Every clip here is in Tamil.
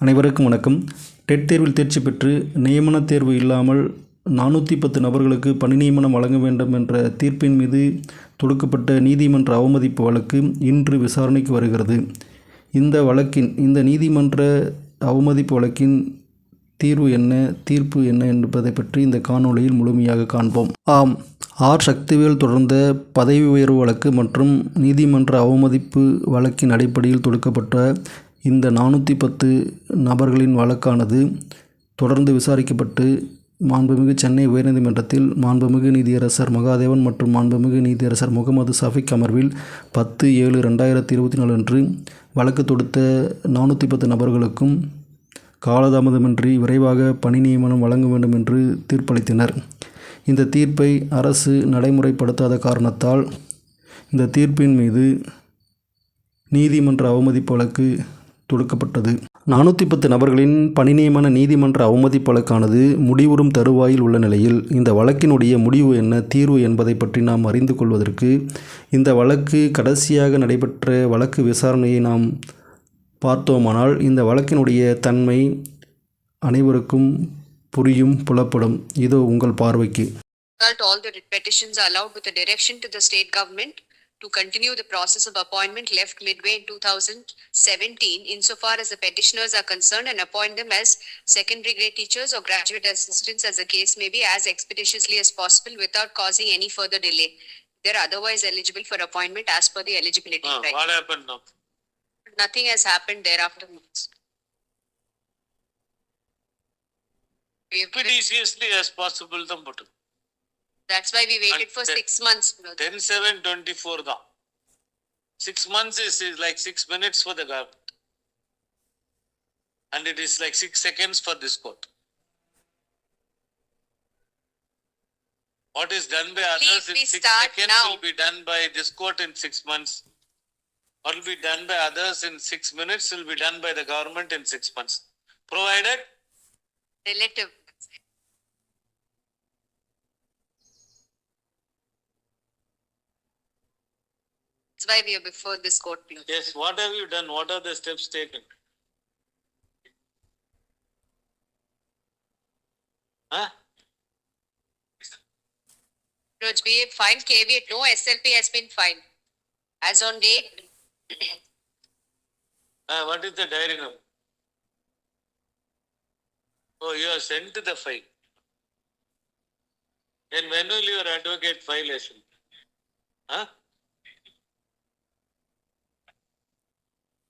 அனைவருக்கும் வணக்கம். டெட் தேர்வில் தேர்ச்சி பெற்று நியமன தேர்வு இல்லாமல் நானூற்றி பத்து நபர்களுக்கு பணி நியமனம் வழங்க வேண்டும் என்ற தீர்ப்பின் மீது தொடுக்கப்பட்ட நீதிமன்ற அவமதிப்பு வழக்கு இன்று விசாரணைக்கு வருகிறது. இந்த வழக்கின் இந்த நீதிமன்ற அவமதிப்பு வழக்கின் தீர்வு என்ன தீர்ப்பு என்ன என்பதை பற்றி இந்த காணொளியில் முழுமையாக காண்போம். ஆம் ஆர். சக்திவேல் தொடர்ந்த பதவி உயர்வு வழக்கு மற்றும் நீதிமன்ற அவமதிப்பு வழக்கின் அடிப்படையில் தொடுக்கப்பட்ட இந்த நானூற்றி பத்து நபர்களின் வழக்கானது தொடர்ந்து விசாரிக்கப்பட்டு மாண்புமிகு சென்னை உயர்நீதிமன்றத்தில் மாண்புமிகு நீதியரசர் மகாதேவன் மற்றும் மாண்புமிகு நீதியரசர் முகமது சஃபிக் அமர்வில் பத்து ஏழு ரெண்டாயிரத்தி இருபத்தி நாலு அன்று வழக்கு தொடுத்த நானூற்றி பத்து நபர்களுக்கும் காலதாமதமின்றி விரைவாக பணி நியமனம் வழங்க வேண்டும் என்று தீர்ப்பளித்தனர். இந்த தீர்ப்பை அரசு நடைமுறைப்படுத்தாத காரணத்தால் இந்த தீர்ப்பின் மீது நீதிமன்ற அவமதிப்பு வழக்கு தொடுக்கப்பட்டது. நானூற்றி பத்து நபர்களின் பணிநியமன நீதிமன்ற அவமதிப்பு வழக்கானது முடிவுறும் தருவாயில் உள்ள நிலையில் இந்த வழக்கினுடைய முடிவு என்ன தீர்வு என்பதை பற்றி நாம் அறிந்து கொள்வதற்கு இந்த வழக்கு கடைசியாக நடைபெற்ற வழக்கு விசாரணையை நாம் பார்த்தோமானால் இந்த வழக்கினுடைய தன்மை அனைவருக்கும் புரியும் புலப்படும். இதோ உங்கள் பார்வைக்கு. All the petitions are allowed with a direction to the state government. to continue the process of appointment left midway in two thousand seventeen insofar as the petitioners are concerned and appoint them as secondary grade teachers or graduate assistants as the case may be as expeditiously as possible without causing any further delay. They are otherwise eligible for appointment as per the eligibility Ah, criteria. what happened now? Nothing has happened thereafter. We have- Expeditiously as possible தான் போட்டு That's why we waited for And- six months. ten seven twenty four தான் six months is, is like six minutes for the government and it is like six seconds for this court what is done by others in six start seconds now. will be done by this court in six months what will be done by others in six minutes will be done by the government in six months provided Relative. Why we are before this court. Yes, what have you done? What are the steps taken? Huh? Roj, we have filed caveat, no SLP has been filed. As on date, Uh, what is the diary number? Oh, you have sent to the file. And when will your advocate file suit? Huh?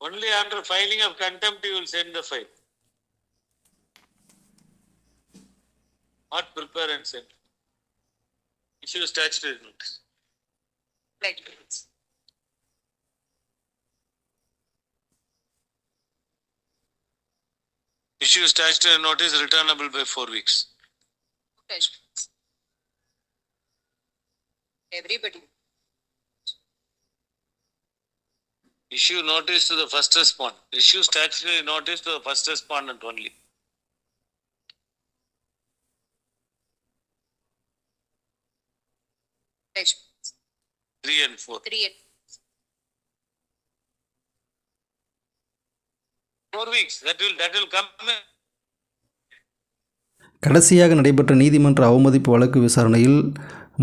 Only after filing of contempt you will send the file. Not prepare and send. Issue statutory notice. like, Issue statutory notice returnable by four weeks. everybody. Issue notice to the first respondent. Issue statutory notice to the first respondent only. Three and four. Three, and- Four weeks. That will, that will come. கடைசியாக நடைபெற்ற நீதிமன்ற அவமதிப்பு வழக்கு விசாரணையில்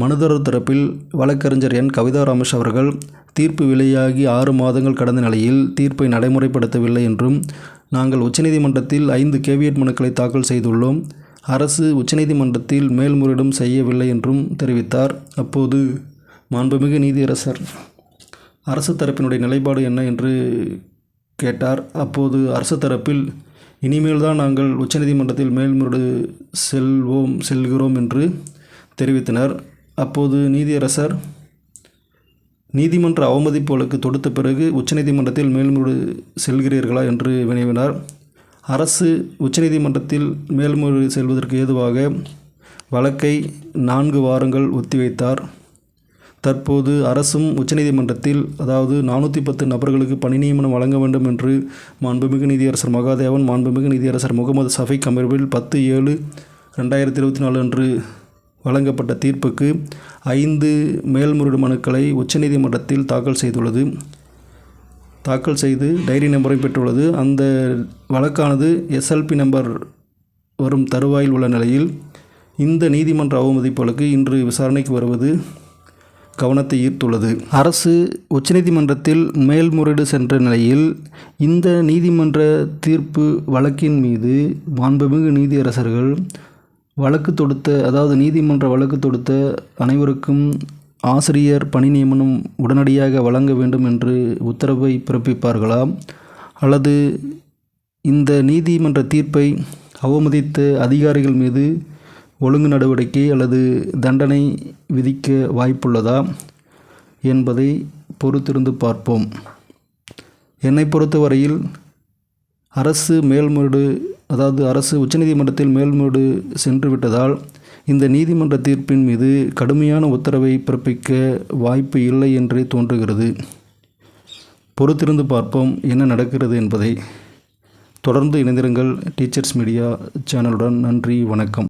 மனுதாரர் தரப்பில் வழக்கறிஞர் என். கவிதா ரமேஷ் அவர்கள் தீர்ப்பு வெளியாகி ஆறு மாதங்கள் கடந்த நிலையில் தீர்ப்பை நடைமுறைப்படுத்தவில்லை என்றும் நாங்கள் உச்சநீதிமன்றத்தில் ஐந்து கேவியட் மனுக்களை தாக்கல் செய்துள்ளோம். அரசு உச்சநீதிமன்றத்தில் மேல்முறையீடும் செய்யவில்லை என்றும் தெரிவித்தார். அப்போது மாண்புமிகு நீதியரசர் அரசு தரப்பினுடைய நிலைப்பாடு என்ன என்று கேட்டார். அப்போது அரசு தரப்பில் இனிமேல் தான் நாங்கள் உச்சநீதிமன்றத்தில் மேல்முறையீடு செல்வோம் செல்கிறோம் என்று தெரிவித்தனர். அப்போது நீதியரசர் நீதிமன்ற அவமதிப்பு வழக்கு தொடுத்த பிறகு உச்சநீதிமன்றத்தில் மேல்முறை செல்கிறீர்களா என்று வினவினார். அரசு உச்சநீதிமன்றத்தில் மேல்முறை செல்வதற்கு ஏதுவாக வழக்கை நான்கு வாரங்கள் ஒத்திவைத்தார். தற்போது அரசும் உச்சநீதிமன்றத்தில் அதாவது நானூற்றி பத்து நபர்களுக்கு பணி நியமனம் வழங்க வேண்டும் என்று மாண்புமிகு நீதியரசர் மகாதேவன் மாண்புமிகு நீதியரசர் முகமது சஃபிக் அமர்வில் பத்து ஏழு ரெண்டாயிரத்தி இருபத்தி நாலு அன்று வழங்கப்பட்ட தீர்ப்புக்கு ஐந்து மேல்முறையீடு மனுக்களை உச்சநீதிமன்றத்தில் தாக்கல் செய்துள்ளது. தாக்கல் செய்து டைரி நம்பரை பெற்றுள்ளது. அந்த வழக்கானது எஸ்எல்பி நம்பர் வரும் தருவாயில் உள்ள நிலையில் இந்த நீதிமன்ற அவமதிப்பு வழக்கு இன்று விசாரணைக்கு வருவது கவனத்தை ஈர்த்துள்ளது. அரசு உச்சநீதிமன்றத்தில் மேல்முறையீடு சென்ற நிலையில் இந்த நீதிமன்ற தீர்ப்பு வழக்கின் மீது மாண்புமிகு நீதியரசர்கள் வழக்கு தொடுத்த அதாவது நீதிமன்ற வழக்கு தொடுத்த அனைவருக்கும் ஆசிரியர் பணி நியமனம் உடனடியாக வழங்க வேண்டும் என்று உத்தரவை பிறப்பிப்பார்களா? அல்லது இந்த நீதிமன்ற தீர்ப்பை அவமதித்த அதிகாரிகள் மீது ஒழுங்கு நடவடிக்கை அல்லது தண்டனை விதிக்க வாய்ப்புள்ளதா என்பதை பொறுத்திருந்து பார்ப்போம். என்னை பொறுத்தவரையில் அரசு மேல்முறையீடு அதாவது அரசு உச்சநீதிமன்றத்தில் மேல்முறையீடு சென்று விட்டதால் இந்த நீதிமன்ற தீர்ப்பின் மீது கடுமையான உத்தரவை பிறப்பிக்க வாய்ப்பு இல்லை என்றே தோன்றுகிறது. பொறுத்திருந்து பார்ப்போம் என்ன நடக்கிறது என்பதை. தொடர்ந்து இணைந்திருங்கள் டீச்சர்ஸ் மீடியா சேனலுடன். நன்றி வணக்கம்.